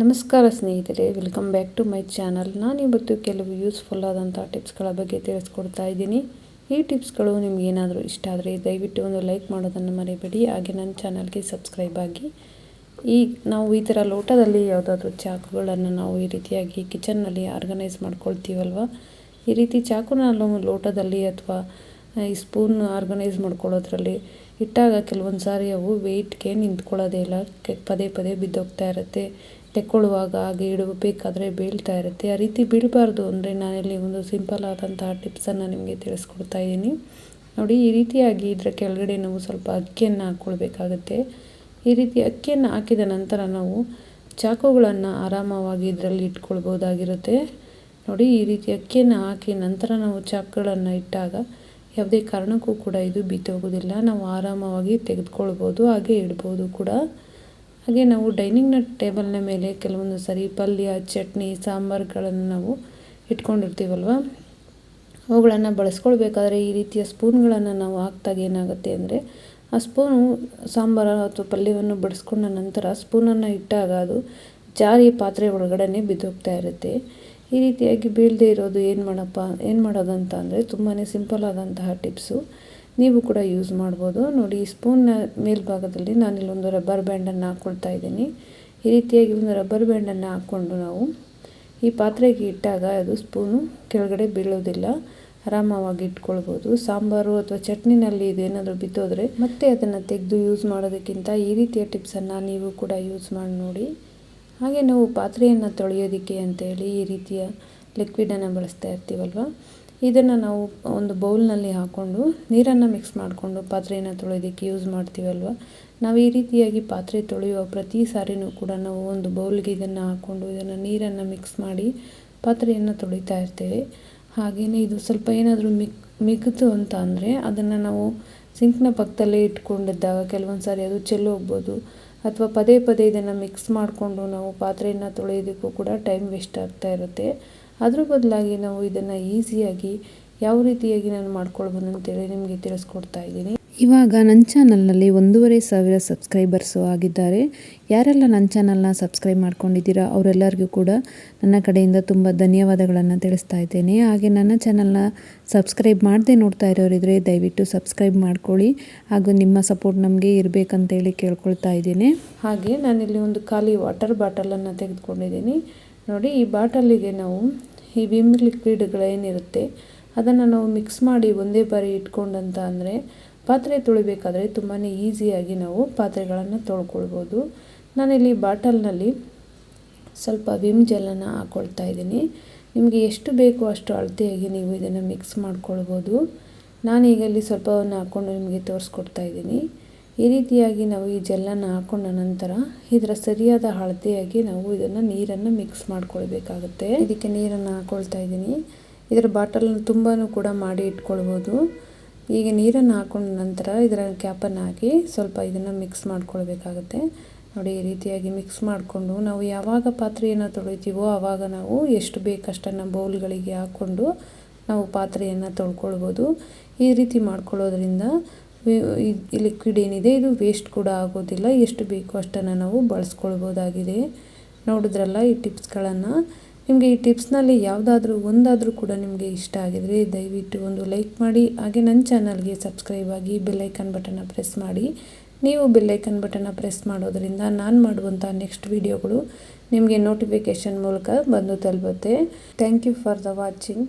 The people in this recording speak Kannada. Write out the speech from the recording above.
ನಮಸ್ಕಾರ ಸ್ನೇಹಿತರೆ welcome back to my channel ನಾನಿವತ್ತು ಕೆಲವು ಯೂಸ್ಫುಲ್ ಆದಂಥ ಟಿಪ್ಸ್ಗಳ ಬಗ್ಗೆ ತಿಳಿಸ್ಕೊಡ್ತಾ ಇದ್ದೀನಿ. ಈ ಟಿಪ್ಸ್ಗಳು ನಿಮಗೇನಾದರೂ ಇಷ್ಟ ಆದರೆ ದಯವಿಟ್ಟು ಒಂದು ಲೈಕ್ ಮಾಡೋದನ್ನು ಮರಿಬೇಡಿ. ಹಾಗೆ ನನ್ನ ಚಾನಲ್ಗೆ ಸಬ್ಸ್ಕ್ರೈಬ್ ಆಗಿ. ಈ ನಾವು ಈ ಥರ ಲೋಟದಲ್ಲಿ ಯಾವುದಾದ್ರೂ ಚಾಕುಗಳನ್ನು ನಾವು ಈ ರೀತಿಯಾಗಿ ಕಿಚನ್ನಲ್ಲಿ ಆರ್ಗನೈಸ್ ಮಾಡ್ಕೊಳ್ತೀವಲ್ವ? ಈ ರೀತಿ ಚಾಕುನ ಲೋಟದಲ್ಲಿ ಅಥವಾ ಈ ಸ್ಪೂನ್ ಆರ್ಗನೈಸ್ ಮಾಡ್ಕೊಳ್ಳೋದ್ರಲ್ಲಿ ಇಟ್ಟಾಗ ಕೆಲವೊಂದು ಸಾರಿ ಅವು ವೆಯ್ಟ್ಗೆ ನಿಂತ್ಕೊಳ್ಳೋದೇ ಇಲ್ಲ. ಪದೇ ಪದೇ ಬಿದ್ದೋಗ್ತಾ ಇರುತ್ತೆ. ತೆಕ್ಕೊಳ್ಳುವಾಗ ಹಾಗೆ ಇಡಬೇಕಾದ್ರೆ ಬೀಳ್ತಾ ಇರುತ್ತೆ. ಆ ರೀತಿ ಬೀಳಬಾರ್ದು ಅಂದರೆ ನಾನಿಲ್ಲಿ ಒಂದು ಸಿಂಪಲ್ ಆದಂತಹ ಟಿಪ್ಸನ್ನು ನಿಮಗೆ ತಿಳಿಸ್ಕೊಡ್ತಾ ಇದ್ದೀನಿ. ನೋಡಿ, ಈ ರೀತಿಯಾಗಿ ಇದರ ಕೆಳಗಡೆ ನಾವು ಸ್ವಲ್ಪ ಅಕ್ಕಿಯನ್ನು ಹಾಕ್ಕೊಳ್ಬೇಕಾಗತ್ತೆ ಈ ರೀತಿ ಅಕ್ಕಿಯನ್ನು ಹಾಕಿದ ನಂತರ ನಾವು ಚಾಕುಗಳನ್ನು ಆರಾಮವಾಗಿ ಇದರಲ್ಲಿ ಇಟ್ಕೊಳ್ಬೋದಾಗಿರುತ್ತೆ ನೋಡಿ, ಈ ರೀತಿ ಅಕ್ಕಿಯನ್ನು ಹಾಕಿ ನಂತರ ನಾವು ಚಾಕುಗಳನ್ನು ಇಟ್ಟಾಗ ಯಾವುದೇ ಕಾರಣಕ್ಕೂ ಕೂಡ ಇದು ಬಿತ್ತೋಗೋದಿಲ್ಲ ನಾವು ಆರಾಮವಾಗಿ ತೆಗೆದುಕೊಳ್ಬೋದು, ಹಾಗೆ ಇಡ್ಬೋದು ಕೂಡ. ಹಾಗೆ ನಾವು ಡೈನಿಂಗ್ನ ಟೇಬಲ್ನ ಮೇಲೆ ಕೆಲವೊಂದು ಸರಿ ಪಲ್ಯ, ಚಟ್ನಿ, ಸಾಂಬಾರುಗಳನ್ನು ನಾವು ಇಟ್ಕೊಂಡಿರ್ತೀವಲ್ವ? ಅವುಗಳನ್ನು ಬಳಸ್ಕೊಳ್ಬೇಕಾದ್ರೆ ಈ ರೀತಿಯ ಸ್ಪೂನ್ಗಳನ್ನು ನಾವು ಹಾಕ್ದಾಗ ಏನಾಗುತ್ತೆ ಅಂದರೆ, ಆ ಸ್ಪೂನು ಸಾಂಬಾರು ಅಥವಾ ಪಲ್ಯವನ್ನು ಬಡಿಸ್ಕೊಂಡ ನಂತರ ಸ್ಪೂನನ್ನು ಇಟ್ಟಾಗ ಅದು ಜಾರಿ ಪಾತ್ರೆ ಒಳಗಡೆ ಬಿದ್ದೋಗ್ತಾ ಇರುತ್ತೆ. ಈ ರೀತಿಯಾಗಿ ಬೀಳದೇ ಇರೋದು ಏನು ಮಾಡಪ್ಪ, ಏನು ಮಾಡೋದಂತ ಅಂದರೆ ತುಂಬಾ ಸಿಂಪಲ್ ಆದಂತಹ ಟಿಪ್ಸು. ನೀವು ಕೂಡ ಯೂಸ್ ಮಾಡ್ಬೋದು. ನೋಡಿ, ಈ ಸ್ಪೂನ್ನ ಮೇಲ್ಭಾಗದಲ್ಲಿ ನಾನು ಇಲ್ಲೊಂದು ರಬ್ಬರ್ ಬ್ಯಾಂಡನ್ನು ಹಾಕ್ಕೊಳ್ತಾ ಇದ್ದೀನಿ. ಈ ರೀತಿಯಾಗಿ ಒಂದು ರಬ್ಬರ್ ಬ್ಯಾಂಡನ್ನು ಹಾಕ್ಕೊಂಡು ನಾವು ಈ ಪಾತ್ರೆಗೆ ಇಟ್ಟಾಗ ಅದು ಸ್ಪೂನು ಕೆಳಗಡೆ ಬೀಳೋದಿಲ್ಲ. ಆರಾಮವಾಗಿ ಇಟ್ಕೊಳ್ಬೋದು. ಸಾಂಬಾರು ಅಥವಾ ಚಟ್ನಿನಲ್ಲಿ ಇದೇನಾದರೂ ಬಿತ್ತೋದ್ರೆ ಮತ್ತೆ ಅದನ್ನು ತೆಗೆದು ಯೂಸ್ ಮಾಡೋದಕ್ಕಿಂತ ಈ ರೀತಿಯ ಟಿಪ್ಸನ್ನು ನೀವು ಕೂಡ ಯೂಸ್ ಮಾಡಿ ನೋಡಿ. ಹಾಗೆ ನಾವು ಪಾತ್ರೆಯನ್ನು ತೊಳೆಯೋದಕ್ಕೆ ಅಂತೇಳಿ ಈ ರೀತಿಯ ಲಿಕ್ವಿಡನ್ನು ಬಳಸ್ತಾ ಇರ್ತೀವಲ್ವ? ಇದನ್ನು ನಾವು ಒಂದು ಬೌಲ್ನಲ್ಲಿ ಹಾಕ್ಕೊಂಡು ನೀರನ್ನು ಮಿಕ್ಸ್ ಮಾಡಿಕೊಂಡು ಪಾತ್ರೆಯನ್ನು ತೊಳೆಯೋದಕ್ಕೆ ಯೂಸ್ ಮಾಡ್ತೀವಲ್ವ? ನಾವು ಈ ರೀತಿಯಾಗಿ ಪಾತ್ರೆ ತೊಳೆಯುವ ಪ್ರತಿ ಸಾರಿನೂ ಕೂಡ ನಾವು ಒಂದು ಬೌಲ್ಗೆ ಇದನ್ನು ಹಾಕ್ಕೊಂಡು ಇದನ್ನು ನೀರನ್ನು ಮಿಕ್ಸ್ ಮಾಡಿ ಪಾತ್ರೆಯನ್ನು ತೊಳಿತಾ ಇರ್ತೇವೆ. ಹಾಗೆಯೇ ಇದು ಸ್ವಲ್ಪ ಏನಾದರೂ ಮಿಕ್ ಮಿಕ್ತು ಅಂತ ಅಂದರೆ ಅದನ್ನು ನಾವು ಸಿಂಕ್ನ ಪಕ್ಕದಲ್ಲೇ ಇಟ್ಕೊಂಡಿದ್ದಾಗ ಕೆಲವೊಂದು ಸಾರಿ ಅದು ಚೆಲ್ಲೋಗ್ಬೋದು ಅಥವಾ ಪದೇ ಪದೇ ಇದನ್ನು ಮಿಕ್ಸ್ ಮಾಡಿಕೊಂಡು ನಾವು ಪಾತ್ರೆಯನ್ನು ತೊಳೆಯೋದಕ್ಕೂ ಕೂಡ ಟೈಮ್ ವೇಸ್ಟ್ ಆಗ್ತಾ ಇರುತ್ತೆ. ಅದ್ರ ಬದಲಾಗಿ ನಾವು ಇದನ್ನು ಈಸಿಯಾಗಿ ಯಾವ ರೀತಿಯಾಗಿ ನಾನು ಮಾಡ್ಕೊಳ್ಬೋದು ಅಂತೇಳಿ ನಿಮಗೆ ತಿಳಿಸ್ಕೊಡ್ತಾ ಇದ್ದೀನಿ. ಇವಾಗ ನನ್ನ ಚಾನಲ್ನಲ್ಲಿ ಒಂದೂವರೆ ಸಾವಿರ ಸಬ್ಸ್ಕ್ರೈಬರ್ಸು ಆಗಿದ್ದಾರೆ. ಯಾರೆಲ್ಲ ನನ್ನ ಚಾನಲ್ನ ಸಬ್ಸ್ಕ್ರೈಬ್ ಮಾಡ್ಕೊಂಡಿದ್ದೀರಾ ಅವರೆಲ್ಲರಿಗೂ ಕೂಡ ನನ್ನ ಕಡೆಯಿಂದ ತುಂಬ ಧನ್ಯವಾದಗಳನ್ನು ತಿಳಿಸ್ತಾ ಇದ್ದೇನೆ. ಹಾಗೆ ನನ್ನ ಚಾನಲ್ನ ಸಬ್ಸ್ಕ್ರೈಬ್ ಮಾಡದೆ ನೋಡ್ತಾ ಇರೋರಿದ್ರೆ ದಯವಿಟ್ಟು ಸಬ್ಸ್ಕ್ರೈಬ್ ಮಾಡ್ಕೊಳ್ಳಿ ಹಾಗೂ ನಿಮ್ಮ ಸಪೋರ್ಟ್ ನಮಗೆ ಇರಬೇಕಂತೇಳಿ ಕೇಳ್ಕೊಳ್ತಾ ಇದ್ದೀನಿ. ಹಾಗೆ ನಾನಿಲ್ಲಿ ಒಂದು ಖಾಲಿ ವಾಟರ್ ಬಾಟಲನ್ನು ತೆಗೆದುಕೊಂಡಿದ್ದೀನಿ. ನೋಡಿ, ಈ ಬಾಟಲಿಗೆ ನಾವು ಈ ವಿಮ್ ಲಿಕ್ವಿಡ್ಗಳೇನಿರುತ್ತೆ ಅದನ್ನು ನಾವು ಮಿಕ್ಸ್ ಮಾಡಿ ಒಂದೇ ಬಾರಿ ಇಟ್ಕೊಂಡಂತ ಅಂದರೆ, ಪಾತ್ರೆ ತೊಳಿಬೇಕಾದ್ರೆ ತುಂಬಾ ಈಸಿಯಾಗಿ ನಾವು ಪಾತ್ರೆಗಳನ್ನು ತೊಳ್ಕೊಳ್ಬೋದು. ನಾನಿಲ್ಲಿ ಬಾಟಲ್ನಲ್ಲಿ ಸ್ವಲ್ಪ ವಿಮ್ ಜೆಲ್ಲನ್ನು ಹಾಕ್ಕೊಳ್ತಾ ಇದ್ದೀನಿ. ನಿಮಗೆ ಎಷ್ಟು ಬೇಕೋ ಅಷ್ಟು ಅಳತೆಯಾಗಿ ನೀವು ಇದನ್ನು ಮಿಕ್ಸ್ ಮಾಡ್ಕೊಳ್ಬೋದು. ನಾನೀಗಲ್ಲಿ ಸ್ವಲ್ಪವನ್ನು ಹಾಕ್ಕೊಂಡು ನಿಮಗೆ ತೋರಿಸ್ಕೊಡ್ತಾ ಇದ್ದೀನಿ. ಈ ರೀತಿಯಾಗಿ ನಾವು ಈ ಜೆಲ್ಲನ್ನು ಹಾಕೊಂಡ ನಂತರ ಇದರ ಸರಿಯಾದ ಅಳತೆಯಾಗಿ ನಾವು ಇದನ್ನು ನೀರನ್ನು ಮಿಕ್ಸ್ ಮಾಡ್ಕೊಳ್ಬೇಕಾಗುತ್ತೆ. ಇದಕ್ಕೆ ನೀರನ್ನು ಹಾಕ್ಕೊಳ್ತಾ ಇದ್ದೀನಿ. ಇದರ ಬಾಟಲನ್ನು ತುಂಬಾ ಕೂಡ ಮಾಡಿ ಇಟ್ಕೊಳ್ಬೋದು. ಈಗ ನೀರನ್ನು ಹಾಕೊಂಡ ನಂತರ ಇದರ ಕ್ಯಾಪನ್ನು ಹಾಕಿ ಸ್ವಲ್ಪ ಇದನ್ನು ಮಿಕ್ಸ್ ಮಾಡ್ಕೊಳ್ಬೇಕಾಗುತ್ತೆ. ನೋಡಿ ಈ ರೀತಿಯಾಗಿ ಮಿಕ್ಸ್ ಮಾಡಿಕೊಂಡು ನಾವು ಯಾವಾಗ ಪಾತ್ರೆಯನ್ನು ತೊಳಿತೀವೋ ಆವಾಗ ನಾವು ಎಷ್ಟು ಬೇಕಷ್ಟನ್ನು ಬೌಲ್ಗಳಿಗೆ ಹಾಕ್ಕೊಂಡು ನಾವು ಪಾತ್ರೆಯನ್ನು ತೊಳ್ಕೊಳ್ಬೋದು. ಈ ರೀತಿ ಮಾಡ್ಕೊಳ್ಳೋದ್ರಿಂದ ಈ ಲಿಕ್ವಿಡ್ ಏನಿದೆ, ಇದು ವೇಸ್ಟ್ ಕೂಡ ಆಗೋದಿಲ್ಲ. ಎಷ್ಟು ಬೇಕೋ ಅಷ್ಟನ್ನು ನಾವು ಬಳಸ್ಕೊಳ್ಬೋದಾಗಿದೆ. ನೋಡಿದ್ರಲ್ಲ ಈ ಟಿಪ್ಸ್ಗಳನ್ನು ನಿಮಗೆ ಈ ಟಿಪ್ಸ್ನಲ್ಲಿ ಯಾವುದಾದ್ರೂ ಒಂದಾದರೂ ಕೂಡ ನಿಮಗೆ ಇಷ್ಟ ಆಗಿದರೆ ದಯವಿಟ್ಟು ಒಂದು ಲೈಕ್ ಮಾಡಿ. ಹಾಗೆ ನನ್ನ ಚಾನಲ್ಗೆ ಸಬ್ಸ್ಕ್ರೈಬ್ ಆಗಿ ಬೆಲ್ಲೈಕನ್ ಬಟನ್ನ ಪ್ರೆಸ್ ಮಾಡಿ. ನೀವು ಬೆಲ್ಲೈಕನ್ ಬಟನ್ನ ಪ್ರೆಸ್ ಮಾಡೋದರಿಂದ ನಾನು ಮಾಡುವಂಥ ನೆಕ್ಸ್ಟ್ ವಿಡಿಯೋಗಳು ನಿಮಗೆ ನೋಟಿಫಿಕೇಷನ್ ಮೂಲಕ ಬಂದು ತಲುಪುತ್ತೆ. Thank you for the watching